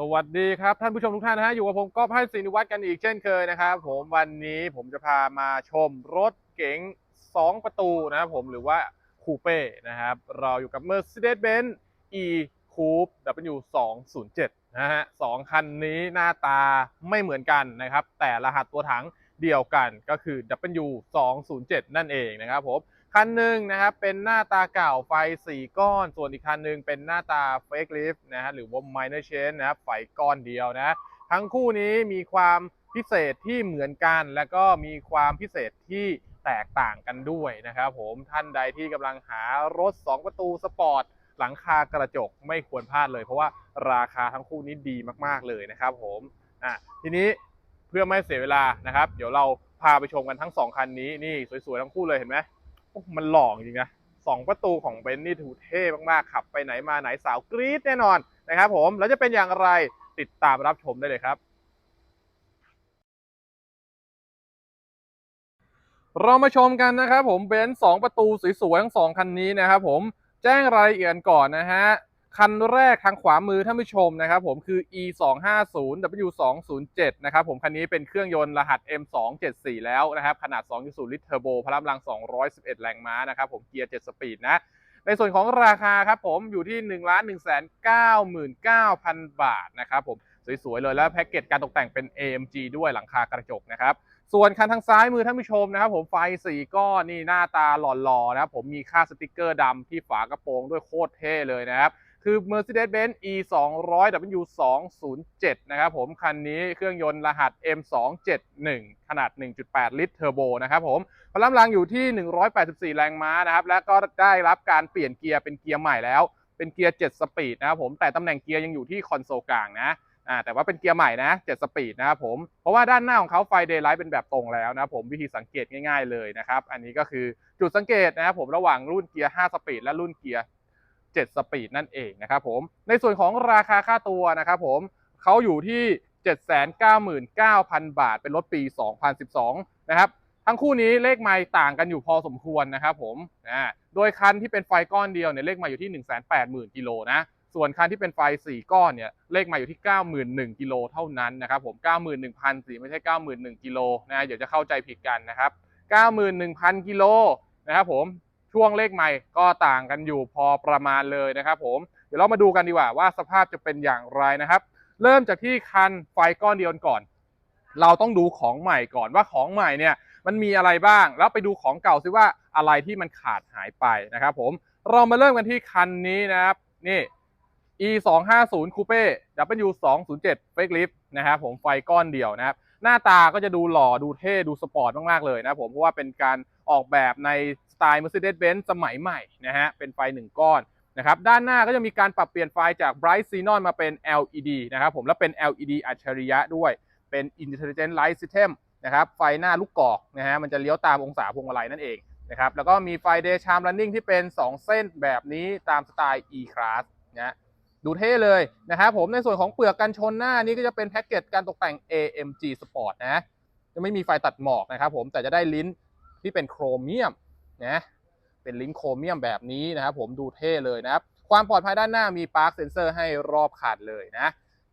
สวัสดีครับ ท่านผู้ชมทุกท่านนะฮะอยู่กับผมก๊อฟให้ศินิวัฒน์กันอีกเช่นเคยนะครับผมวันนี้ผมจะพามาชมรถเก๋ง 2 ประตูนะครับผมหรือว่าคูเป้นะครับเราอยู่กับ Mercedes-Benz E Coupe W 2 0 7นะฮะสองคันนี้หน้าตาไม่เหมือนกันนะครับ แต่รหัสตัวถังเดียวกันก็คือ W 2 0 7นั่นเองนะครับผม คันหนึ่งนะครับเป็นหน้าตาเก่าไฟ 4 ก้อน ส่วนอีกคันหนึ่งเป็นหน้าตา Fake Lift นะฮะหรือว่า Minor Change นะครับไฟก้อนเดียวนะทั้งคู่นี้มีความพิเศษที่เหมือนกัน และก็มีความพิเศษที่แตกต่างกันด้วยนะครับผมท่านใดที่กำลังหารถ 2 ประตูสปอร์ตหลังคากระจกไม่ควรพลาดเลย เพราะว่าราคาทั้งคู่นี้ดีมากๆเลยนะครับผมอะทีนี้เพื่อไม่เสียเวลานะครับ เดี๋ยวเราพาไปชมกันทั้งสองคันนี้นี่สวยๆทั้งคู่เลยเห็นไหม มันหล่อจริงนะสองประตูของเบนซ์นี่ถูเท่มากๆขับไปไหนมาไหนสาวกรี๊ดแน่นอนนะครับผมแล้วจะเป็นอย่างไรติดตามรับชมได้เลยครับ เรามาชมกันนะครับผมเบนซ์สองประตูสวยๆทั้งสองคันนี้นะครับผมแจ้งรายละเอียดก่อนนะฮะ คันแรกทางขวามือท่านผู้ชมนะครับผมคือ e 2 5 0 w 2 0 7นะครับผมคันนี้เป็นเครื่องยนต์รหัส m 2 7 4แล้วนะครับขนาด 2.0 ลิตรเทอร์โบพลังลัง 211 แรงม้านะครับผมเกียร์ 7 สปีดนะในส่วนของราคาครับผมอยู่ที่ 1 1 9 9 0 0 0 บาทนะครับผมสวยๆเลยแล้วแพ็กเกจการตกแต่งเป็น AMG ด้วยหลังคากระจกนะครับส่วนคันทางซ้ายมือท่านผู้ชมนะครับผมไฟสีก้อนนี่หน้าตาหล่อๆนะครับผมมีค่าสติกเกอร์ดำที่ฝากระโปรงด้วยโคตรเท่เลยนะครับ คือ Mercedes-Benz E 2 0 0 W 2 0 7นะครับผม คันนี้เครื่องยนต์รหัส M 2 7 1ขนาด 1.8 ลิตรเทอร์โบนะครับผม พลังลังอยู่ที่ 184 แรงม้านะครับ และก็ได้รับการเปลี่ยนเกียร์เป็นเกียร์ใหม่แล้ว เป็นเกียร์ 7 สปีดนะครับผม แต่ตำแหน่งเกียร์ยังอยู่ที่คอนโซลกลางนะอ่าแต่ว่าเป็นเกียร์ใหม่นะ 7 สปีดนะครับผม เพราะว่าด้านหน้าของเขาไฟเดย์ไลท์เป็นแบบตรงแล้วนะครับผมวิธีสังเกตง่ายๆเลยนะครับ อันนี้ก็คือจุดสังเกตนะครับผมระหว่างรุ่นเกียร์ 5 สปีดและรุ่นเกียร์ 7 สปีดนั่นเองนะครับผม ในส่วนของราคาค่าตัวนะครับผมเขาอยู่ที่ 799,000 บาท เป็นรถปี 2012 นะครับ ทั้งคู่นี้เลขไมล์ต่างกันอยู่พอสมควรนะครับผมอ่าโดยคันที่เป็นไฟก้อนเดียวเนี่ยเลขไมล์อยู่ที่ 180,000 กิโลนะ ส่วนคันที่เป็นไฟ 4 ก้อนเนี่ยเลขไมล์อยู่ที่ 91,000 กิโลเท่านั้นนะครับผม 91,000สิไม่ใช่ 91,000 กิโลนะ เดี๋ยวจะเข้าใจผิดกันนะครับ 91,000 กิโลนะครับผม ช่วงเลขใหม่ก็ต่างกันอยู่พอประมาณเลยนะครับผมเดี๋ยวเรามาดูกันดีกว่าว่าสภาพจะเป็นอย่างไรนะครับ เริ่มจากที่คันไฟก้อนเดียวก่อน เราต้องดูของใหม่ก่อนว่าของใหม่เนี่ยมันมีอะไรบ้าง แล้วไปดูของเก่าซิว่าอะไรที่มันขาดหายไปนะครับผมเรามาเริ่มกันที่คันนี้นะครับนี่ e 2 5 0 Coupe W 2 0 7 Fake Lift นะครับผมไฟก้อนเดียวนะครับ หน้าตาก็จะดูหล่อดูเท่ ดูสปอร์ตมาก ๆ เลยนะผม เพราะว่าเป็นการออกแบบใน สไตล์ Mercedes-Benz สมัยใหม่นะฮะเป็นไฟหนึ่งก้อนนะครับด้านหน้าก็จะมีการปรับเปลี่ยนไฟจาก Bright Xenon มาเป็น LED นะครับผมแล้วเป็น LED อัจฉริยะด้วยเป็น Intelligent Light System นะครับไฟหน้าลูกกอกนะฮะมันจะเลี้ยวตามองศาพวงมาลัยนั่นเองนะครับแล้วก็มีไฟ Daytime Running ที่เป็น 2 เส้นแบบนี้ตามสไตล์ E-Class นะดูเท่เลยนะครับผมในส่วนของเปลือกกันชนหน้านี้ก็จะเป็นแพ็กเกจการตกแต่ง AMG Sport นะจะไม่มีไฟตัดหมอกนะครับผมแต่จะได้ลิ้นที่เป็นโครเมียม นะเป็นลิ้นโครเมียมแบบนี้นะครับผมดูเท่เลยนะครับ ความปลอดภัยด้านหน้ามีปาร์คเซนเซอร์ให้รอบคันเลยนะ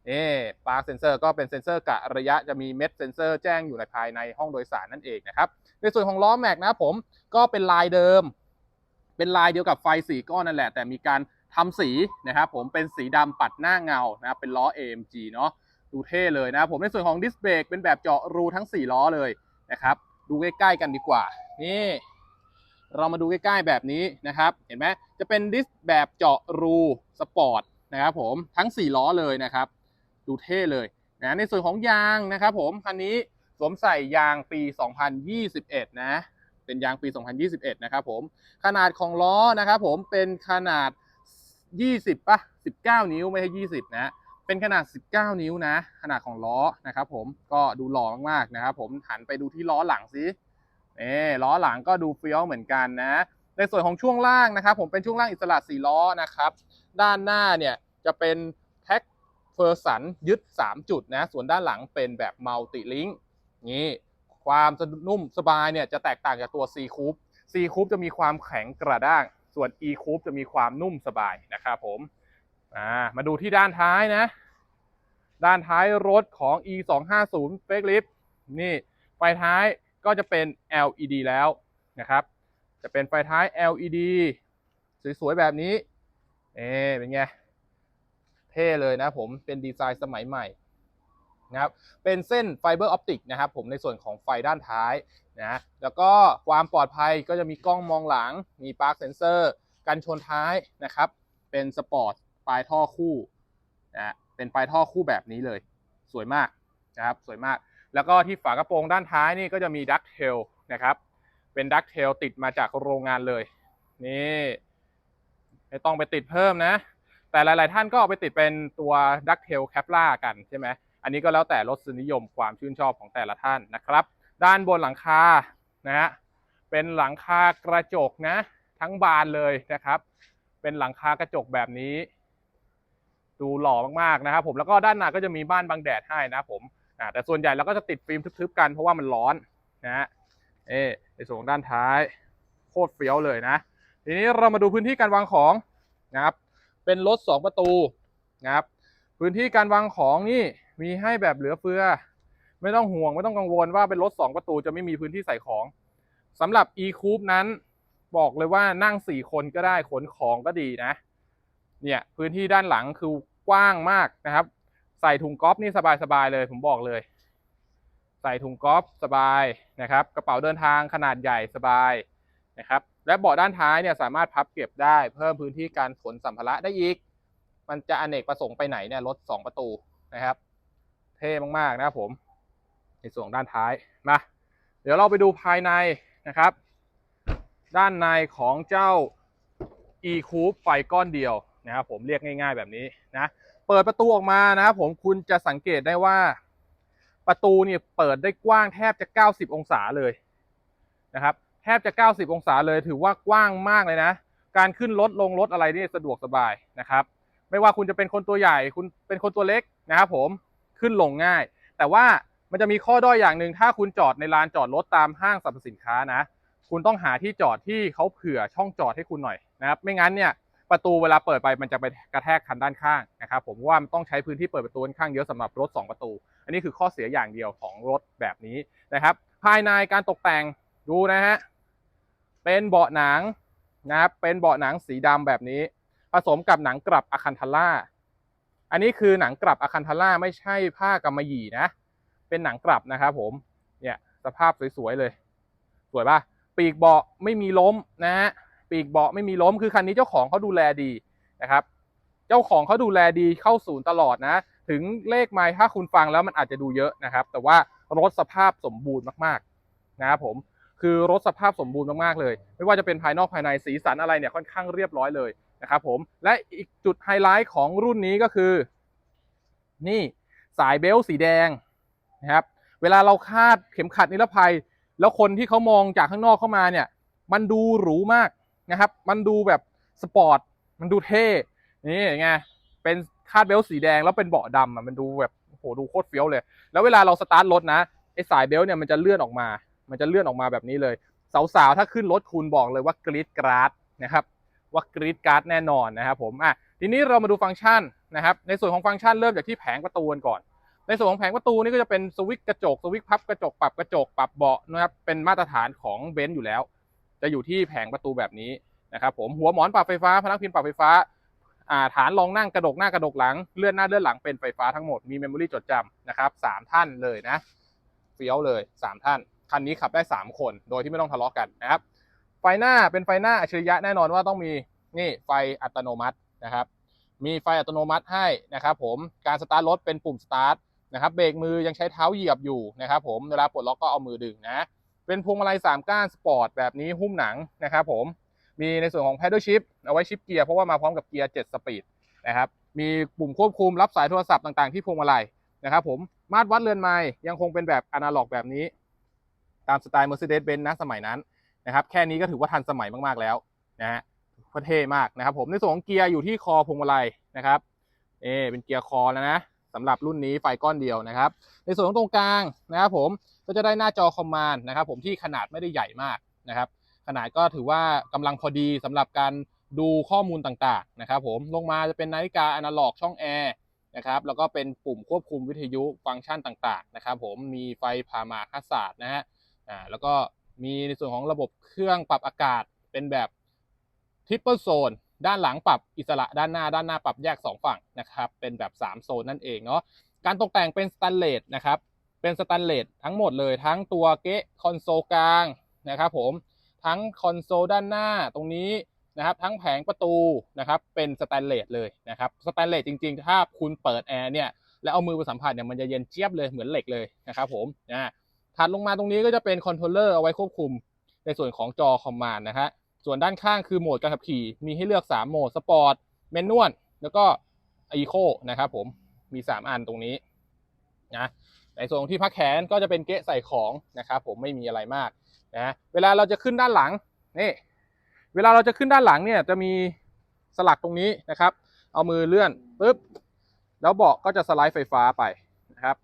นี่ปาร์คเซนเซอร์ก็เป็นเซนเซอร์กะระยะจะมีเม็ดเซนเซอร์แจ้งอยู่ในภายในห้องโดยสารนั่นเองนะครับ ในส่วนของล้อแม็กนะผมก็เป็นลายเดิม เป็นลายเดียวกับไฟสีก้อนนั่นแหละ แต่มีการทำสีนะครับผมเป็นสีดำปัดหน้าเงานะเป็นล้อ AMG เนาะดูเท่เลยนะครับผมในส่วนของดิสเบรกเป็นแบบเจาะรูทั้ง 4 ล้อเลยนะครับ ดูใกล้ๆกันดีกว่า นี่ เรามาดูใกล้ๆแบบนี้นะครับ เห็นไหมจะเป็นดิสแบบเจาะรูสปอร์ตนะครับผมทั้ง 4 ล้อเลยนะครับ ดูเท่เลยนะในส่วนของยางนะครับผมคันนี้สวมใส่ยางปี 2021 นะ เป็นยางปี 2021 นะครับผมขนาดของล้อนะครับผมเป็นขนาด 20ปะ19 นิ้วไม่ใช่ 20 นะเป็นขนาด 19 นิ้วนะ ขนาดของล้อนะครับผมก็ดูหล่อมากๆนะครับผมหันไปดูที่ล้อหลังสิ เออล้อหลังก็ดูเฟี้ยวเหมือนกันนะ ในส่วนของช่วงล่างนะครับ ผมเป็นช่วงล่างอิสระ4ล้อนะครับ ด้านหน้าเนี่ยจะเป็นแท็กเฟอร์สันยึด 3 จุดนะ ส่วนด้านหลังเป็นแบบมัลติลิงก์นี่ความสนุ่มสบายเนี่ยจะแตกต่างจากตัว C Coupe C Coupe จะมีความแข็งกระด้าง ส่วน E Coupe จะมีความนุ่มสบายนะครับผมอ่ามาดูที่ด้านท้ายนะ ด้านท้ายรถของ e 2 5 0 f a k e lift นี่ไฟท้าย ก็จะเป็น LED แล้วนะครับ จะเป็นไฟท้าย LED สวยๆแบบนี้เอ๊เป็นไง เท่เลยนะผมเป็นดีไซน์สมัยใหม่นะครับเป็นเส้นไฟเบอร์ออปติกนะครับผมในส่วนของไฟด้านท้ายนะแล้วก็ความปลอดภัยก็จะมีกล้องมองหลัง มีปาร์คเซนเซอร์กันชนท้ายนะครับ เป็นสปอร์ตปลายท่อคู่นะเป็นปลายท่อคู่แบบนี้เลย สวยมากนะครับ สวยมาก แล้วก็ที่ฝากระโปรงด้านท้ายนี่ก็จะมีดักเทลนะครับ เป็นดักเทลติดมาจากโรงงานเลย นี่ไม่ต้องไปติดเพิ่มนะ แต่หลาย ๆ ท่านก็เอาไปติดเป็นตัวดักเทลแคปล่ากันใช่ไหมอันนี้ก็แล้วแต่รสนิยมความชื่นชอบของแต่ละท่านนะครับ ด้านบนหลังคานะฮะเป็นหลังคากระจกนะ ทั้งบานเลยนะครับ เป็นหลังคากระจกแบบนี้ ดูหล่อมาก ๆ นะครับผมแล้วก็ด้านหน้าก็จะมีบ้านบังแดดให้นะผม อ่าแต่ส่วนใหญ่เราก็จะติดฟิล์มทึบๆกันเพราะว่ามันร้อนนะฮะเอ๊ในส่วนของด้านท้ายโคตรเฟี้ยวเลยนะ ทีนี้เรามาดูพื้นที่การวางของนะครับ เป็นรถ 2 ประตูนะครับ พื้นที่การวางของนี่มีให้แบบเหลือเฟือ ไม่ต้องห่วงไม่ต้องกังวลว่าเป็นรถ 2 ประตูจะไม่มีพื้นที่ใส่ของสำหรับ e c o u p e นั้นบอกเลยว่านั่ง 4 คนก็ได้ขนของก็ดีนะ เนี่ยพื้นที่ด้านหลังคือกว้างมากนะครับ ใส่ถุงก๊อฟนี่สบายๆเลย ผมบอกเลย ใส่ถุงก๊อฟสบายนะครับ กระเป๋าเดินทางขนาดใหญ่สบายนะครับ และเบาะด้านท้ายเนี่ยสามารถพับเก็บได้ เพิ่มพื้นที่การขนสัมภาระได้อีก มันจะอเนกประสงค์ไปไหนเนี่ยรถ2ประตูนะครับ เท่มากๆนะครับผม ในส่วนด้านท้ายมาเดี๋ยวเราไปดูภายในนะครับ ด้านในของเจ้า e c o u p e ไฟก้อนเดียวนะครับผมเรียกง่าย ๆแบบนี้นะ ปิดประตูออกมานะครับผมคุณจะสังเกตได้ว่า ประตูเนี่ยเปิดได้กว้างแทบจะ 90 องศาเลยนะครับ แทบจะ 90 องศาเลยถือว่ากว้างมากเลยนะ การขึ้นรถลงรถอะไรนี่สะดวกสบายนะครับ ไม่ว่าคุณจะเป็นคนตัวใหญ่ คุณเป็นคนตัวเล็กนะครับผมขึ้นลงง่าย แต่ว่ามันจะมีข้อด้อยอย่างหนึ่งถ้าคุณจอดในลานจอดรถตามห้างสรรพสินค้านะ คุณต้องหาที่จอดที่เขาเผื่อช่องจอดให้คุณหน่อยนะครับ ไม่งั้นเนี่ย ประตูเวลาเปิดไปมันจะไปกระแทกคันด้านข้างนะครับผมว่ามันต้องใช้พื้นที่เปิดประตูค่อนข้างเยอะสำหรับรถ 2 ประตู อันนี้คือข้อเสียอย่างเดียวของรถแบบนี้นะครับ ภายในการตกแต่งดูนะฮะเป็นเบาะหนังนะครับเป็นเบาะหนังสีดำแบบนี้ ผสมกับหนังกลับอะคันทาร่าอันนี้คือหนังกลับอะคันทาร่าไม่ใช่ผ้ากำมะหยี่นะ เป็นหนังกลับนะครับผมเนี่ยสภาพสวยๆเลย สวยป่ะปีกเบาะไม่มีล้มนะฮะ ปีกเบาะไม่มีล้มคือคันนี้เจ้าของเขาดูแลดีนะครับเจ้าของเขาดูแลดีเข้าศูนย์ตลอดนะ ถึงเลขไม้ถ้าคุณฟังแล้วมันอาจจะดูเยอะนะครับ แต่ว่ารถสภาพสมบูรณ์มากๆนะครับผมคือรถสภาพสมบูรณ์มากๆเลย ไม่ว่าจะเป็นภายนอกภายในสีสันอะไรเนี่ยค่อนข้างเรียบร้อยเลยนะครับผมและอีกจุดไฮไลท์ของรุ่นนี้ก็คือ นี่สายเบลต์สีแดงนะครับเวลาเราคาดเข็มขัดนิรภัย แล้วคนที่เขามองจากข้างนอกเข้ามาเนี่ย มันดูหรูมาก นะครับ มันดูแบบสปอร์ต มันดูเท่ นี่ไง เป็นคาดเบลสีแดงแล้วเป็นเบาะดำอะ มันดูแบบโหดูโคตรเฟี้ยวเลย แล้วเวลาเราสตาร์ทรถนะ ไอสายเบลต์เนี่ยมันจะเลื่อนออกมา มันจะเลื่อนออกมาแบบนี้เลย สาวๆ ถ้าขึ้นรถคุณบอกเลยว่ากรีดกราดนะครับ ว่ากรีดการ์ดแน่นอนนะครับผม อะ ทีนี้เรามาดูฟังก์ชันนะครับ ในส่วนของฟังก์ชันเริ่มจากที่แผงประตูก่อน ในส่วนของแผงประตูนี่ก็จะเป็นสวิตช์กระจก สวิตช์พับกระจก ปรับกระจก ปรับเบาะนะครับ เป็นมาตรฐานของเบนซ์อยู่แล้ว จะอยู่ที่แผงประตูแบบนี้นะครับผมหัวหมอนปรับไฟฟ้าพนักพิงปรับไฟฟ้าฐานรองนั่งกระดกหน้ากระดกหลังเลื่อนหน้าเลื่อนหลังเป็นไฟฟ้าทั้งหมดมีเมมโมรี่จดจำนะครับสามท่านเลยนะเฟี้ยวเลยสามท่าน คันนี้ขับได้สามคนโดยที่ไม่ต้องทะเลาะกันนะครับ ไฟหน้าเป็นไฟหน้าอัจฉริยะแน่นอนว่าต้องมีนี่ไฟอัตโนมัตินะครับ มีไฟอัตโนมัติให้นะครับผมการสตาร์ทรถเป็นปุ่มสตาร์ทนะครับเบรกมือยังใช้เท้าเหยียบอยู่นะครับผมเวลาปลดล็อกก็เอามือดึงนะ เป็นพวงมาลัยสามก้านสปอร์ตแบบนี้หุ้มหนังนะครับผมมีในส่วนของ paddle shift เอาไว้ชิปเกียร์เพราะว่ามาพร้อมกับเกียร์7สปีดนะครับมีปุ่มควบคุมรับสายโทรศัพท์ต่างๆที่พวงมาลัยนะครับผมมาตรวัดเรือนไม้ยังคงเป็นแบบอนาล็อกแบบนี้ ตามสไตล์ Mercedes-Benz นะสมัยนั้นนะครับแค่นี้ก็ถือว่าทันสมัยมากๆแล้วนะฮะเท่มากนะครับผมในส่วนของเกียร์อยู่ที่คอพวงมาลัยนะครับเอเป็นเกียร์คอแล้วนะสำหรับรุ่นนี้ไฟก้อนเดียวนะครับ ในส่วนของตรงกลางนะครับผม ก็จะได้หน้าจอคอมมานด์นะครับผมที่ขนาดไม่ได้ใหญ่มากนะครับ ขนาดก็ถือว่ากำลังพอดีสำหรับการดูข้อมูลต่างๆนะครับผมลงมาจะเป็นนาฬิกาอนาล็อกช่องแอร์นะครับแล้วก็เป็นปุ่มควบคุมวิทยุฟังก์ชันต่างๆนะครับผมมีไฟผ่ามาคัสศาสตร์นะฮะอ่าแล้วก็มีในส่วนของระบบเครื่องปรับอากาศเป็นแบบทริปเปิลโซนด้านหลังปรับอิสระด้านหน้า ด้านหน้าปรับแยก 2 ฝั่งนะครับเป็นแบบ 3 โซนนั่นเองเนาะการตกแต่งเป็นสแตนเลสนะครับ เป็นสแตนเลสทั้งหมดเลยทั้งตัวเกะคอนโซลกลางนะครับผมทั้งคอนโซลด้านหน้าตรงนี้นะครับทั้งแผงประตูนะครับเป็นสแตนเลสเลยนะครับสแตนเลสจริง ๆ ถ้าคุณเปิดแอร์เนี่ยแล้วเอามือไปสัมผัสเนี่ยมันจะเย็นเจี๊ยบเลยเหมือนเหล็กเลยนะครับผมนะถัดลงมาตรงนี้ก็จะเป็นคอนโทรลเลอร์เอาไว้ควบคุมในส่วนของจอคอมมานด์นะฮะส่วนด้านข้างคือโหมดการขับขี่มีให้เลือก 3 โหมดสปอร์ตเมนนวลแล้วก็อีโคนะครับผมมี 3 อันตรงนี้นะ ในส่วนที่พักแขนก็จะเป็นเกะใส่ของนะครับผมไม่มีอะไรมากนะเวลาเราจะขึ้นด้านหลังนี่เวลาเราจะขึ้นด้านหลังเนี่ยจะมีสลักตรงนี้นะครับ เอามือเลื่อนปุ๊บแล้วเบาะก็จะสไลด์ไฟฟ้าไปนะครับ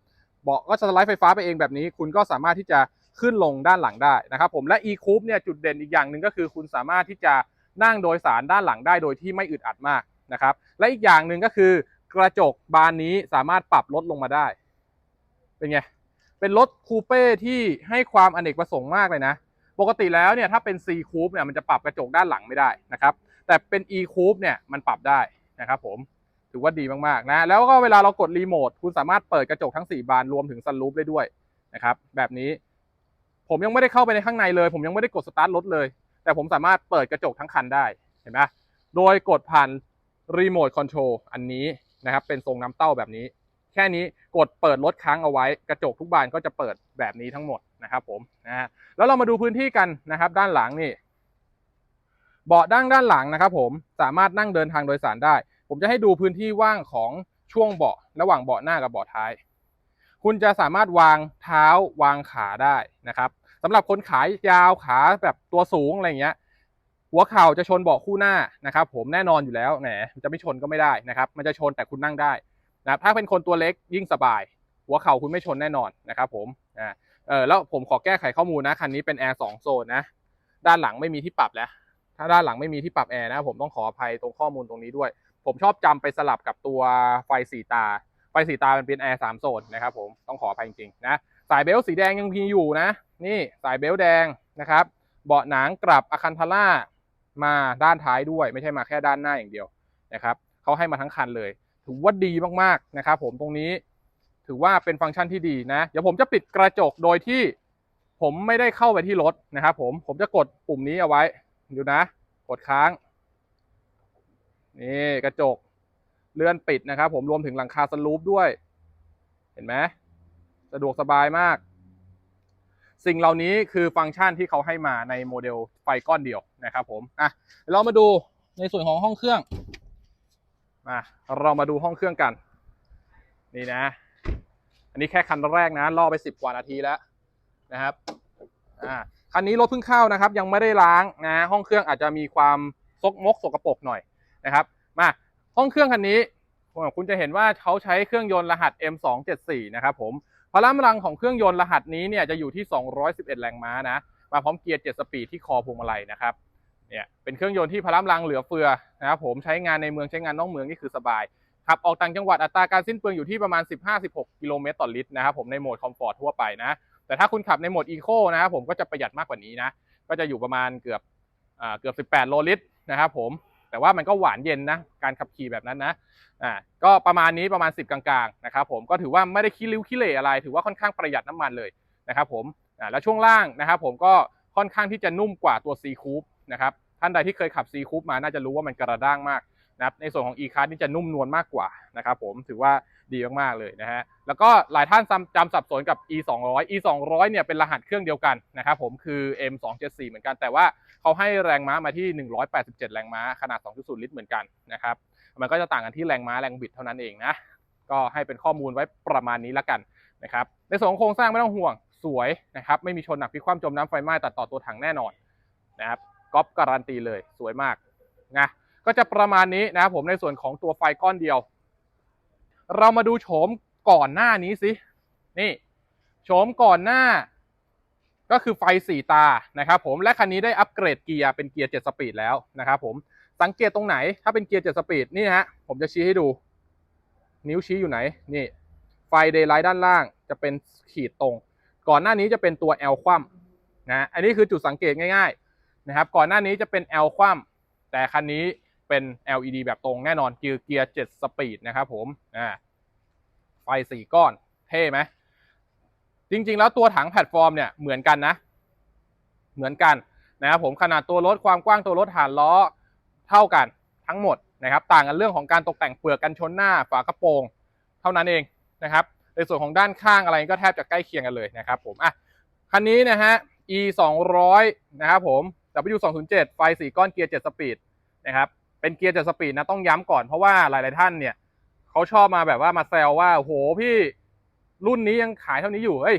เบาะก็จะสไลด์ไฟฟ้าไปเองแบบนี้ คุณก็สามารถที่จะขึ้นลงด้านหลังได้นะครับ ผมและ e c o u p เนี่ยจุดเด่นอีกอย่างหนึ่งก็คือคุณสามารถที่จะนั่งโดยสารด้านหลังได้โดยที่ไม่อึดอัดมากนะครับ และอีกอย่างหนึ่งก็คือกระจกบานนี้สามารถปรับลดลงมาได้ เป็นไง เป็นรถคูเป้ที่ให้ความอเนกประสงค์มากเลยนะ ปกติแล้วเนี่ยถ้าเป็น C Coupe เนี่ยมันจะปรับกระจกด้านหลังไม่ได้นะครับ แต่เป็น E Coupe เนี่ยมันปรับได้นะครับผม ถือว่าดีมากๆนะ แล้วก็เวลาเรากดรีโมทคุณสามารถเปิดกระจกทั้ง 4 บานรวมถึงซันรูฟได้ด้วยนะครับ แบบนี้ผมยังไม่ได้เข้าไปในข้างในเลย ผมยังไม่ได้กดสตาร์ทรถเลย แต่ผมสามารถเปิดกระจกทั้งคันได้ เห็นไหมโดยกดผ่านรีโมทคอนโทรลอันนี้นะครับ เป็นทรงน้ำเต้าแบบนี้ แค่นี้กดเปิดรถค้างเอาไว้ กระจกทุกบานก็จะเปิดแบบนี้ทั้งหมดนะครับผมนะฮะแล้วเรามาดูพื้นที่กันนะครับ ด้านหลังนี่เบาะด้านด้านหลังนะครับ ผมสามารถนั่งเดินทางโดยสารได้ ผมจะให้ดูพื้นที่ว่างของช่วงเบาะระหว่างเบาะหน้ากับเบาะท้าย คุณจะสามารถวางเท้าวางขาได้นะครับสำหรับคนขายยาวขาแบบตัวสูงอะไรเงี้ย หัวเข่าจะชนเบาะคู่หน้านะครับ ผมแน่นอนอยู่แล้วแหมจะไม่ชนก็ไม่ได้นะครับ มันจะชนแต่คุณนั่งได้ นะถ้าเป็นคนตัวเล็กยิ่งสบาย หัวเข่าคุณไม่ชนแน่นอนนะครับผมอ่าเออแล้วผมขอแก้ไขข้อมูลนะคันนี้เป็นแอร์สองโซนนะด้านหลังไม่มีที่ปรับแล้ว ถ้าด้านหลังไม่มีที่ปรับแอร์นะผมต้องขออภัยตรงข้อมูลตรงนี้ด้วย ผมชอบจำไปสลับกับตัวไฟสีตา ไฟสีตามันเป็นแอร์สามโซนนะครับผมต้องขออภัยจริงๆนะสายเบลสีแดงยังมีอยู่นะ นี่สายเบลแดงนะครับเบาะหนังกลับอะคันทาร่ามาด้านท้ายด้วย ไม่ใช่มาแค่ด้านหน้าอย่างเดียวนะครับเขาให้มาทั้งคันเลย ถือว่าดีมากๆนะครับผมตรงนี้ถือว่าเป็นฟังก์ชันที่ดีนะ เดี๋ยวผมจะปิดกระจกโดยที่ผมไม่ได้เข้าไปที่รถนะครับผมผมจะกดปุ่มนี้เอาไว้ดูนะ กดค้างนี่กระจกเลื่อนปิดนะครับผมรวมถึงหลังคาสลูปด้วย เห็นไหมสะดวกสบายมาก สิ่งเหล่านี้คือฟังก์ชันที่เขาให้มาในโมเดลไฟก้อนเดียวนะครับผมอะเดี๋ยวเรามาดูในส่วนของห้องเครื่อง มาเรามาดูห้องเครื่องกัน นี่นะ อันนี้แค่คันแรกนะล่อไปสิบกว่านาทีแล้วนะครับอ่าคันนี้รถเพิ่งเข้านะครับ ยังไม่ได้ล้างนะ ห้องเครื่องอาจจะมีความซกมกสกปรกหน่อยนะครับ มาห้องเครื่องคันนี้คุณจะเห็นว่าเขาใช้เครื่องยนต์รหัส M274 นะครับผมพลังกำลังของเครื่องยนต์รหัสนี้เนี่ยจะอยู่ที่ 211 แรงม้านะ มาพร้อมเกียร์ 7 สปีดที่คอพวงมาลัยนะครับ เนี่ยเป็นเครื่องยนต์ที่พลังลังเหลือเฟือนะครับผมใช้งานในเมืองใช้งานนอกเมืองนี่คือสบายขับออกต่างจังหวัดอัตราการสิ้นเปลืองอยู่ที่ประมาณ 15-16 กิโลเมตรต่อลิตรนะครับผมในโหมดคอมฟอร์ตทั่วไปนะแต่ถ้าคุณขับในโหมดอีโคนะครับผมก็จะประหยัดมากกว่านี้นะก็จะอยู่ประมาณเกือบอ่าเกือบ 18 โลลิตรนะครับผมแต่ว่ามันก็หวานเย็นนะการขับขี่แบบนั้นนะอ่าก็ประมาณนี้ประมาณ 10 กลางๆนะครับผมก็ถือว่าไม่ได้ขี้ริ้วขี้เหร่อะไร ถือว่าค่อนข้างประหยัดน้ำมันเลยนะครับผมอ่าแล้วช่วงล่างนะครับผมก็ค่อนข้างที่จะนุ่มกว่าตัว C Coupe นะครับท่านใดที่เคยขับ C Coupe มาน่าจะรู้ว่ามันกระด้างมากนะครับในส่วนของ e card นี่จะนุ่มนวลมากกว่านะครับผมถือว่าดีมากๆเลยนะฮะแล้วก็หลายท่านจำสับสนกับ e 2 0 0 e 2 0 0เนี่ยเป็นรหัสเครื่องเดียวกันนะครับผมคือ m 2 7 4เหมือนกัน แต่ว่าเขาให้แรงม้ามาที่ 187 แรงม้าขนาด 2.0 ลิตรเหมือนกันนะครับมันก็จะต่างกันที่แรงม้าแรงบิดเท่านั้นเองนะก็ให้เป็นข้อมูลไว้ประมาณนี้ละกันนะครับในส่วนของโครงสร้างไม่ต้องห่วงสวยนะครับไม่มีชนหนักพิคว่ำจมน้ำไฟไหม้ตัดต่อตัวถังแน่นอนนะครับ ก๊อปการันตีเลยสวยมากนะก็จะประมาณนี้นะครับผมในส่วนของตัวไฟก้อนเดียว เรามาดูโฉมก่อนหน้านี้สินี่โฉมก่อนหน้า ก็คือไฟสี่ตานะครับผมและคันนี้ได้อัปเกรดเกียร์เป็นเกียร์7สปีดแล้วนะครับผมสังเกตตรงไหนถ้าเป็นเกียร์7สปีดนี่นะฮะผมจะชี้ให้ดู นิ้วชี้อยู่ไหนนี่ไฟเดย์ไลท์ด้านล่างจะเป็นขีดตรง ก่อนหน้านี้จะเป็นตัว L คว่ำนะอันนี้คือจุดสังเกตง่ายๆ นะครับ ก่อนหน้านี้จะเป็น L คว่ำแต่คันนี้เป็น LED แบบตรงแน่นอนเกียร์เกียร์7สปีดนะครับผมอ่าไฟสี่ก้อนเท่ไหมจริง ๆ แล้วตัวถังแพลตฟอร์มเนี่ยเหมือนกันนะ เหมือนกันนะครับผมขนาดตัวรถความกว้างตัวรถฐานล้อเท่ากันทั้งหมดนะครับ ต่างกันเรื่องของการตกแต่งเปลือกกันชนหน้าฝากระโปรง เท่านั้นเองนะครับ ในส่วนของด้านข้างอะไรก็แทบจะใกล้เคียงกันเลยนะครับผมอะคันนี้นะฮะ e 200นะครับผม w 2 0 7 ไฟ 4 ก้อนเกียร์ 7 สปีดนะครับเป็นเกียร์ 7 สปีดนะต้องย้ำก่อนเพราะว่าหลาย ๆ ท่านเนี่ยเขาชอบมาแบบว่ามาแซวว่าโอ้โหพี่รุ่นนี้ยังขายเท่านี้อยู่เฮ้ย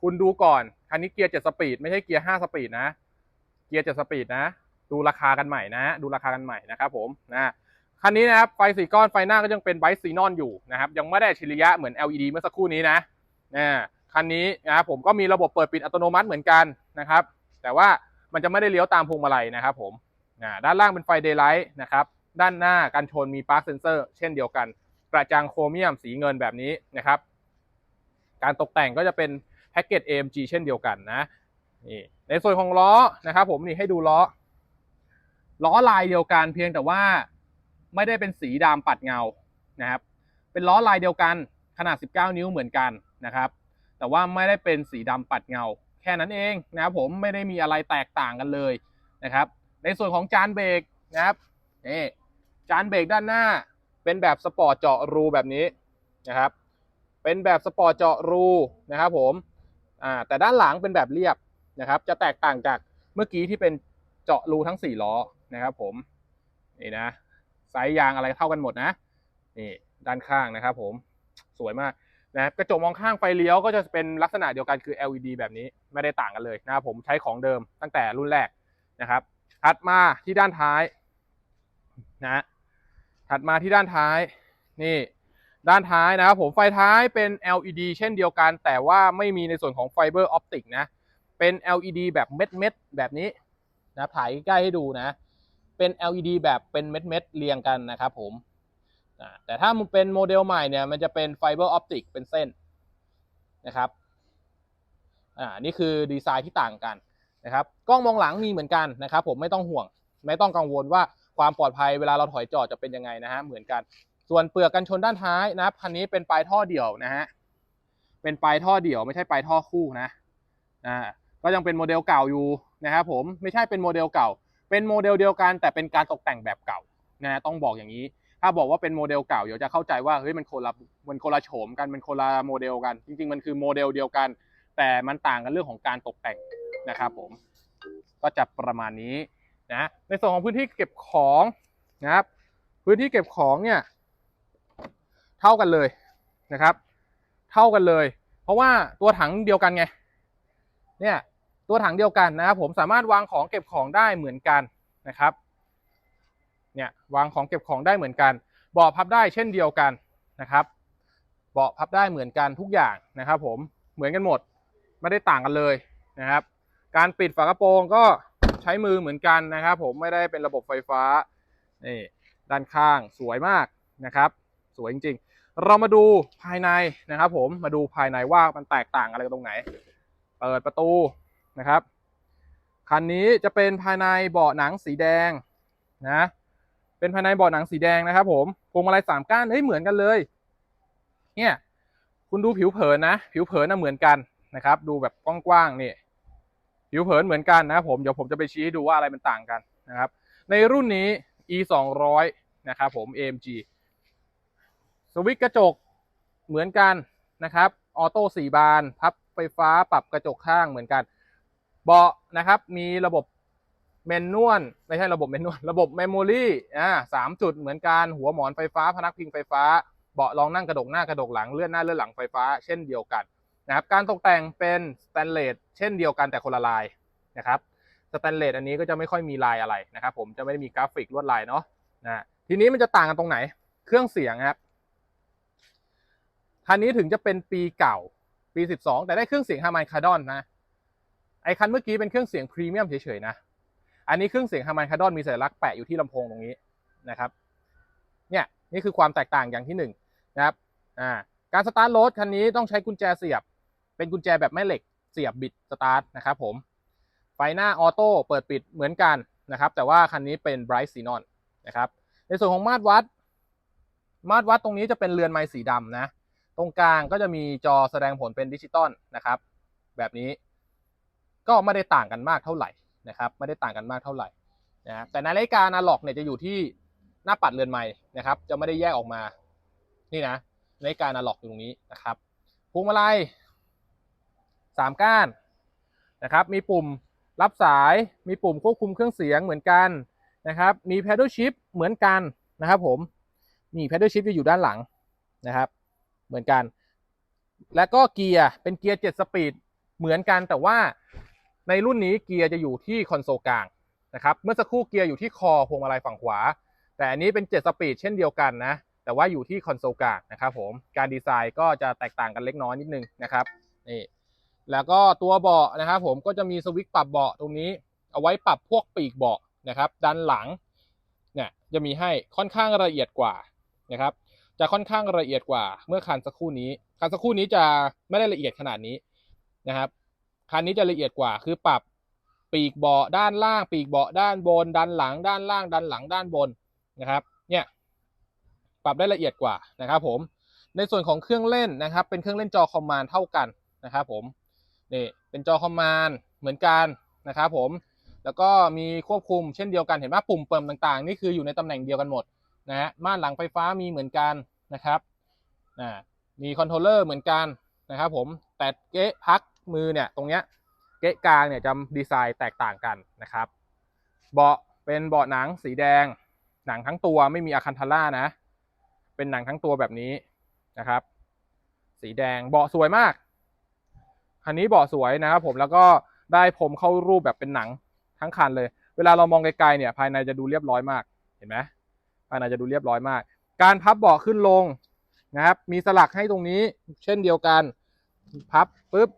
คุณดูก่อนคันนี้เกียร์ 7 สปีดไม่ใช่เกียร์ 5 สปีดนะ เกียร์ 7 สปีดนะ ดูราคากันใหม่นะ ดูราคากันใหม่นะครับผมนะคันนี้นะครับไฟสีก้อนไฟหน้าก็ยังเป็นไบซีนอนอยู่นะครับยังไม่ได้อัจฉริยะเหมือน LED เมื่อสักครู่นี้นะนะคันนี้นะครับผมก็มีระบบเปิดปิดอัตโนมัติเหมือนกันนะครับ แต่ว่า มันจะไม่ได้เลี้ยวตามพวงมาลัยนะครับผมด้านล่างเป็นไฟเดย์ไลท์นะครับด้านหน้ากันชนมีปาร์คเซนเซอร์เช่นเดียวกัน กระจังโครเมียมสีเงินแบบนี้นะครับการตกแต่งก็จะเป็นแพ็กเกจ AMG เช่นเดียวกันนะนี่ในส่วนของล้อนะครับผมนี่ให้ดูล้อ ล้อลายเดียวกันเพียงแต่ว่าไม่ได้เป็นสีดำปัดเงานะครับ เป็นล้อลายเดียวกันขนาด 19 นิ้วเหมือนกันนะครับ แต่ว่าไม่ได้เป็นสีดำปัดเงา ค่นั้นเองนะครับผมไม่ได้มีอะไรแตกต่างกันเลยนะครับ ในส่วนของจานเบรกนะครับนี่จานเบรกด้านหน้าเป็นแบบสปอร์ตเจาะรูแบบนี้นะครับ เป็นแบบสปอร์ตเจาะรูนะครับผมอ่าแต่ด้านหลังเป็นแบบเรียบนะครับ จะแตกต่างจากเมื่อกี้ที่เป็นเจาะรูทั้ง 4 ล้อนะครับ ผมนี่นะไซส์ยางอะไรเท่ากันหมดนะนี่ด้านข้างนะครับ ผมสวยมาก นะกระจกมองข้างไฟเลี้ยวก็จะเป็นลักษณะเดียวกันคือ LED แบบนี้ไม่ได้ต่างกันเลยนะครับผมใช้ของเดิมตั้งแต่รุ่นแรกนะครับ ถัดมาที่ด้านท้ายนะถัดมาที่ด้านท้ายนี่ด้านท้ายนะครับผมไฟท้ายเป็น LED เช่นเดียวกัน แต่ว่าไม่มีในส่วนของไฟเบอร์ออปติกนะเป็น LED แบบเม็ดเม็ดแบบนี้นะถ่ายใกล้ให้ดูนะ เป็น LED แบบเป็นเม็ดเม็ดเรียงกันนะครับผม แต่ถ้ามันเป็นโมเดลใหม่เนี่ยมันจะเป็นไฟเบอร์ออปติกเป็นเส้นนะครับอ่านี่คือดีไซน์ที่ต่างกันนะครับกล้องมองหลังมีเหมือนกันนะครับ ผมไม่ต้องห่วง ไม่ต้องกังวลว่าความปลอดภัยเวลาเราถอยจอดจะเป็นยังไงนะฮะเหมือนกัน ส่วนเปลือกกันชนด้านท้ายนะคันนี้เป็นปลายท่อเดี่ยวนะฮะเป็นปลายท่อเดี่ยวไม่ใช่ปลายท่อคู่นะอ่าก็ยังเป็นโมเดลเก่าอยู่นะครับผมไม่ใช่เป็นโมเดลเก่า เป็นโมเดลเดียวกันแต่เป็นการตกแต่งแบบเก่านะต้องบอกอย่างนี้ ถ้าบอกว่าเป็นโมเดลเก่าเดี๋ยวจะเข้าใจว่าเฮ้ยมันคนละมันคนละโฉมกันมันคนละโมเดลกัน จริง ๆ มันคือโมเดลเดียวกัน แต่มันต่างกันเรื่องของการตกแต่งนะครับผมก็จะประมาณนี้นะในส่วนของพื้นที่เก็บของนะครับ พื้นที่เก็บของเนี่ยเท่ากันเลยนะครับ เท่ากันเลย เพราะว่าตัวถังเดียวกันไงเนี่ยตัวถังเดียวกันนะครับผมสามารถวางของเก็บของได้เหมือนกันนะครับ เนี่ยวางของเก็บของได้เหมือนกัน เบาะพับได้เช่นเดียวกันนะครับ เบาะพับได้เหมือนกันทุกอย่างนะครับผมเหมือนกันหมดไม่ได้ต่างกันเลยนะครับ การปิดฝากระโปรงก็ใช้มือเหมือนกันนะครับ ผมไม่ได้เป็นระบบไฟฟ้านี่ด้านข้างสวยมากนะครับ สวยจริงๆ เรามาดูภายในนะครับผมมาดูภายในว่ามันแตกต่างอะไรกันตรงไหน เปิดประตูนะครับคันนี้จะเป็นภายในเบาะหนังสีแดงนะ เป็นภายในเบาะหนังสีแดงนะครับผมพวงมาลัยสามก้านเฮ้ยเหมือนกันเลย เนี่ย คุณดูผิวเผินนะ ผิวเผินน่ะเหมือนกันนะครับ ดูแบบกว้างๆนี่ ผิวเผินเหมือนกันนะครับผม เดี๋ยวผมจะไปชี้ให้ดูว่าอะไรมันต่างกันนะครับ ในรุ่นนี้ e 2 0 0นะครับผม AMG สวิตช์กระจกเหมือนกันนะครับ ออโต้สี่บาน พับไฟฟ้าปรับกระจกข้างเหมือนกัน เบาะนะครับ มีระบบ เมนนวลไม่ใช่ระบบเมนนวลระบบเมมโมรี่อ่าสามจุดเหมือนกันหัวหมอนไฟฟ้า พนักพิงไฟฟ้า เบาะรองนั่งกระดกหน้ากระดกหลังเลื่อนหน้าเลื่อนหลังไฟฟ้า เช่นเดียวกันนะครับการตกแต่งเป็นสแตนเลสเช่นเดียวกันแต่คนละลายนะครับสแตนเลสอันนี้ก็จะไม่ค่อยมีลายอะไรนะครับผมจะไม่ได้มีกราฟิกลวดลายเนาะนะทีนี้มันจะต่างกันตรงไหน เครื่องเสียงครับคันนี้ถึงจะเป็นปีเก่าปี 12 แต่ได้เครื่องเสียงฮามันคารดอนนะไอคันเมื่อกี้เป็นเครื่องเสียงพรีเมียมเฉยๆนะ อันนี้เครื่องเสียงฮามันคาดอนมีสัญลักษณ์แปะอยู่ที่ลำโพงตรงนี้นะครับเนี่ยนี่คือความแตกต่างอย่างที่หนึ่งนะครับอ่าการสตาร์ทรถคันนี้ต้องใช้กุญแจเสียบ เป็นกุญแจแบบแม่เหล็กเสียบบิดสตาร์ทนะครับผมไฟหน้าออโต้เปิดปิดเหมือนกันนะครับ แต่ว่าคันนี้เป็น Bright Xenon นะครับในส่วนของมาตรวัด มาตรวัดตรงนี้จะเป็นเรือนไม้สีดำนะ ตรงกลางก็จะมีจอแสดงผลเป็นดิจิตอลนะครับ แบบนี้ก็ไม่ได้ต่างกันมากเท่าไหร่ นะครับไม่ได้ต่างกันมากเท่าไหร่นะแต่นาฬิกาอนาล็อกเนี่ยจะอยู่ที่หน้าปัดเรือนไม้นะครับ จะไม่ได้แยกออกมานี่นะนาฬิกาอนาล็อกอยู่ตรงนี้นะครับพวงมาลัยสามก้านนะครับ มีปุ่มรับสายมีปุ่มควบคุมเครื่องเสียงเหมือนกันนะครับ มี pedal shift เหมือนกันนะครับผมนี่ pedal shift จะอยู่ด้านหลังนะครับ เหมือนกัน แล้วก็เกียร์เป็นเกียร์7สปีดเหมือนกันแต่ว่า ในรุ่นนี้เกียร์จะอยู่ที่คอนโซลกลางนะครับ เมื่อสักครู่เกียร์อยู่ที่คอพวงมาลัยฝั่งขวา แต่อันนี้เป็น 7 สปีดเช่นเดียวกันนะ แต่ว่าอยู่ที่คอนโซลกลางนะครับผม การดีไซน์ก็จะแตกต่างกันเล็กน้อยนิดนึงนะครับ นี่ แล้วก็ตัวเบาะนะครับผมก็จะมีสวิตช์ปรับเบาะตรงนี้ เอาไว้ปรับพวกปีกเบาะนะครับด้านหลัง เนี่ยจะมีให้ค่อนข้างละเอียดกว่านะครับ จะค่อนข้างละเอียดกว่าเมื่อคันสักครู่นี้ คันสักครู่นี้จะไม่ได้ละเอียดขนาดนี้นะครับ คันนี้จะละเอียดกว่าคือปรับปีกเบาะด้านล่าง ปีกเบาะด้านบน ด้านหลัง ด้านล่าง ด้านหลัง ด้านบนนะครับ เนี่ยปรับได้ละเอียดกว่านะครับ ผม ในส่วนของเครื่องเล่นนะครับ เป็นเครื่องเล่นจอคอมมานด์เท่ากันนะครับ ผมนี่เป็นจอคอมมานด์เหมือนกันนะครับผมแล้วก็มีควบคุมเช่นเดียวกันเห็นไหมปุ่มเปิมต่างๆ นี่คืออยู่ในตำแหน่งเดียวกันหมดนะฮะม่านหลังไฟฟ้ามีเหมือนกันนะครับอ่ามีคอนโทรลเลอร์เหมือนกันนะครับผมแต่เก๊ะพัก มือเนี่ยตรงเนี้ยเก๊ะกลางเนี่ยจะดีไซน์แตกต่างกันนะครับ เบาะเป็นเบาะหนังสีแดง หนังทั้งตัวไม่มีอะคันทาร่านะ เป็นหนังทั้งตัวแบบนี้นะครับ สีแดงเบาะสวยมาก คันนี้เบาะสวยนะครับผมแล้วก็ได้ผมเข้ารูปแบบเป็นหนังทั้งคันเลย เวลาเรามองไกลๆเนี่ยภายในจะดูเรียบร้อยมาก เห็นไหมภายในจะดูเรียบร้อยมาก การพับเบาะขึ้นลงนะครับ มีสลักให้ตรงนี้เช่นเดียวกัน พับปุ๊บ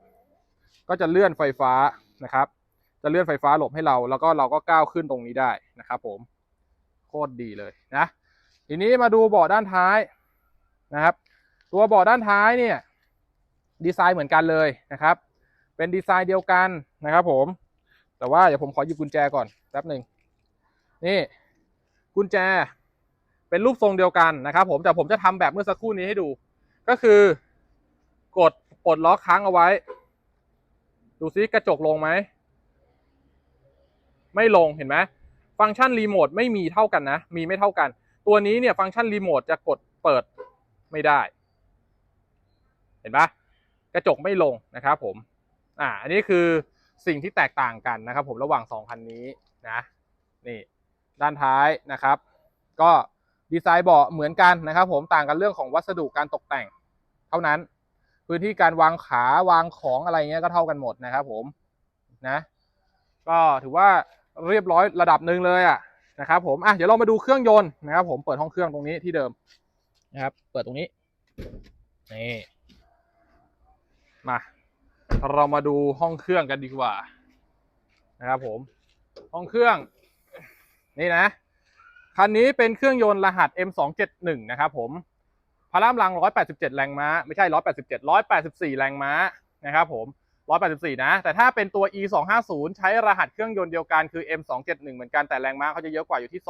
ก็จะเลื่อนไฟฟ้านะครับ จะเลื่อนไฟฟ้าหลบให้เรา แล้วก็เราก็ก้าวขึ้นตรงนี้ได้นะครับผมโคตรดีเลยนะทีนี้มาดูเบาะด้านท้ายนะครับ ตัวเบาะด้านท้ายเนี่ยดีไซน์เหมือนกันเลยนะครับ เป็นดีไซน์เดียวกันนะครับ ผม แต่ว่าเดี๋ยวผมขอหยิบกุญแจก่อนแป๊บหนึ่งนี่กุญแจเป็นรูปทรงเดียวกันนะครับ ผมแต่ผมจะทำแบบเมื่อสักครู่นี้ให้ดู ก็คือกดปลดล็อกค้างเอาไว้ ดูซิกระจกลงไหม ไม่ลงเห็นไหมฟังก์ชันรีโมทไม่มีเท่ากันนะ มีไม่เท่ากัน ตัวนี้เนี่ยฟังก์ชันรีโมทจะกดเปิดไม่ได้ เห็นปะกระจกไม่ลงนะครับผม อ่า อันนี้คือสิ่งที่แตกต่างกันนะครับ ผมระหว่างสองคันนี้นะ นี่ ด้านท้ายนะครับ ก็ดีไซน์เบาะเหมือนกันนะครับ ผมต่างกันเรื่องของวัสดุการตกแต่ง เท่านั้น พื้นที่การวางขาวางของอะไรเงี้ยก็เท่ากันหมดนะครับผมนะ ก็ถือว่าเรียบร้อยระดับหนึ่งเลยอะนะครับผมอะเดี๋ยวเรามาดูเครื่องยนต์นะครับ ผมเปิดห้องเครื่องตรงนี้ที่เดิมนะครับ เปิดตรงนี้นี่มาเรามาดูห้องเครื่องกันดีกว่านะครับผมห้องเครื่องนี่นะคันนี้เป็นเครื่องยนต์รหัส M271 นะครับผม พลังกำลัง 187 แรงม้า ไม่ใช่ 187 184 แรงม้านะครับผม 184 นะ แต่ถ้าเป็นตัว E250 ใช้รหัสเครื่องยนต์เดียวกันคือ M271 เหมือนกันแต่แรงม้าเขาจะเยอะกว่าอยู่ที่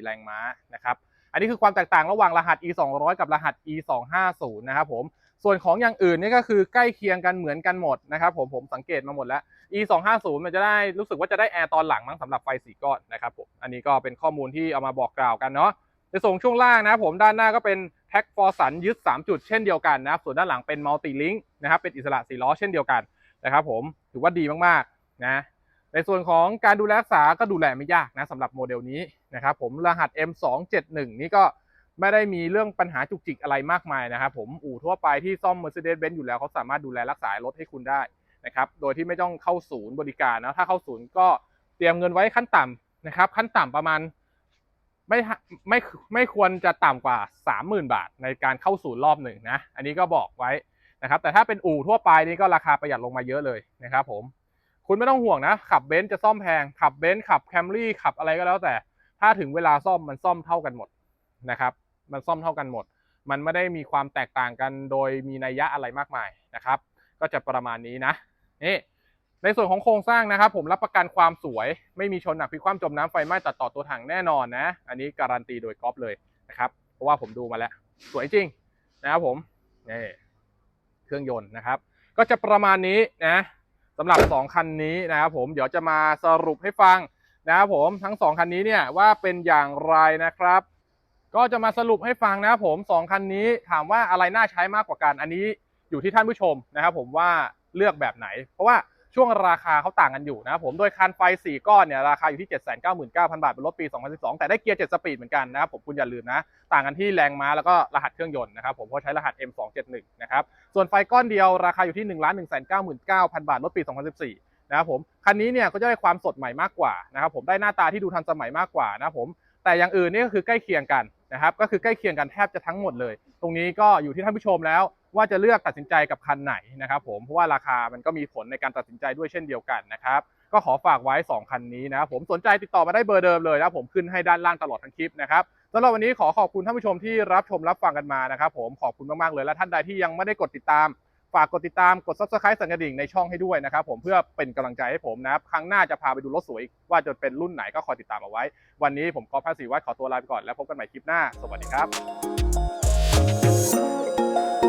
204 แรงม้านะครับอันนี้คือความแตกต่างระหว่างรหัส E200 กับรหัส E250 นะครับผมส่วนของอย่างอื่นนี่ก็คือใกล้เคียงกันเหมือนกันหมดนะครับผมผมสังเกตมาหมดแล้ว E250 มันจะได้รู้สึกว่าจะได้แอร์ตอนหลังมั้งสำหรับไฟสีก้อนนะครับผมอันนี้ก็เป็นข้อมูลที่เอามาบอกกล่าวกันเนาะ ในส่วนช่วงล่างนะผมด้านหน้าก็เป็นแท็กฟอร์สันยึด 3 จุดเช่นเดียวกันนะครับส่วนด้านหลังเป็นมัลติลิง k นะครับเป็นอิสระ4ล้อเช่นเดียวกันนะครับผมถือว่าดีมากๆนะในส่วนของการดูแลรักษาก็ดูแลไม่ยากนะสำหรับโมเดลนี้นะครับผมรหัส M271 นี่ก็ไม่ได้มีเรื่องปัญหาจุกจิกอะไรมากมายนะครับผมอู่ทั่วไปที่ซ่อม Mercedes-Benz อยู่แล้วเขาสามารถดูแลรักษารถให้คุณได้นะครับโดยที่ไม่ต้องเข้าศูนย์บริการนะถ้าเข้าศูนย์ก็เตรียมเงินไว้ขั้นต่ำนะครับขั้นต่ำประมาณ ไม่ไม่ไม่ควรจะต่ำกว่า 30,000 บาท ในการเข้าศูนย์รอบหนึ่งนะ อันนี้ก็บอกไว้นะครับ แต่ถ้าเป็นอู่ทั่วไปนี่ก็ราคาประหยัดลงมาเยอะเลยนะครับผมคุณไม่ต้องห่วงนะ ขับเบนซ์จะซ่อมแพง ขับเบนซ์ขับแคมรี่ขับอะไรก็แล้วแต่ ถ้าถึงเวลาซ่อมมันซ่อมเท่ากันหมดนะครับ มันซ่อมเท่ากันหมด มันไม่ได้มีความแตกต่างกันโดยมีนัยยะอะไรมากมายนะครับ ก็จะประมาณนี้นะนี่ ในส่วนของโครงสร้างนะครับ ผมรับประกันความสวย ไม่มีชนหนักพิคว่ำจมน้ำไฟไหม้ตัดต่อตัวถังแน่นอนนะ อันนี้การันตีโดยก๊อฟเลยนะครับ เพราะว่าผมดูมาแล้ว สวยจริงนะครับผมนี่เครื่องยนต์นะครับ ก็จะประมาณนี้นะสำหรับ 2 คันนี้นะครับผมเดี๋ยวจะมาสรุปให้ฟังนะครับผมทั้ง 2 คันนี้เนี่ยว่าเป็นอย่างไรนะครับ ก็จะมาสรุปให้ฟังนะครับผม 2 คันนี้ถามว่าอะไรน่าใช้มากกว่ากัน อันนี้อยู่ที่ท่านผู้ชมนะครับผมว่าเลือกแบบไหน เพราะว่า ช่วงราคาเขาต่างกันอยู่นะครับผมโดยคันไฟ 4 ก้อนเนี่ยราคาอยู่ที่ 799,000 บาทเป็นรถปี 2012 แต่ได้เกียร์ 7 สปีดเหมือนกันนะครับผมคุณอย่าลืมนะ ต่างกันที่แรงม้าแล้วก็รหัสเครื่องยนต์นะครับผมเพราะใช้รหัส M271 นะครับส่วนไฟก้อนเดียวราคาอยู่ที่ 1 1 9 9 0 0 บาทรถปี 2014 นะครับผมคันนี้เนี่ยก็จะได้ความสดใหม่มากกว่านะครับผมได้หน้าตาที่ดูทันสมัยมากกว่านะครับผมแต่อย่างอื่นนี่ก็คือใกล้เคียงกัน นะครับก็คือใกล้เคียงกันแทบจะทั้งหมดเลย ตรงนี้ก็อยู่ที่ท่านผู้ชมแล้ว ว่าจะเลือกตัดสินใจกับคันไหนนะครับผมเพราะว่าราคามันก็มีผลในการตัดสินใจด้วยเช่นเดียวกันนะครับก็ขอฝากไว้ 2 คันนี้นะครับผมสนใจติดต่อมาได้เบอร์เดิมเลยนะผมขึ้นให้ด้านล่างตลอดทั้งคลิปนะครับสำหรับวันนี้ขอขอบคุณท่านผู้ชมที่รับชมรับฟังกันมานะครับผมขอบคุณมากๆเลยและท่านใดที่ยังไม่ได้กดติดตาม ฝากกดติดตามกด subscribe สั่นกระดิ่งในช่องให้ด้วยนะครับผมเพื่อเป็นกำลังใจให้ผมนะครับครั้งหน้าจะพาไปดูรถสวยอีกว่าจะเป็นรุ่นไหนก็คอยติดตามเอาไว้ วันนี้ผมกอล์ฟภาษีวัดขอตัวลาไปก่อนแล้วพบกันใหม่คลิปหน้า สวัสดีครับ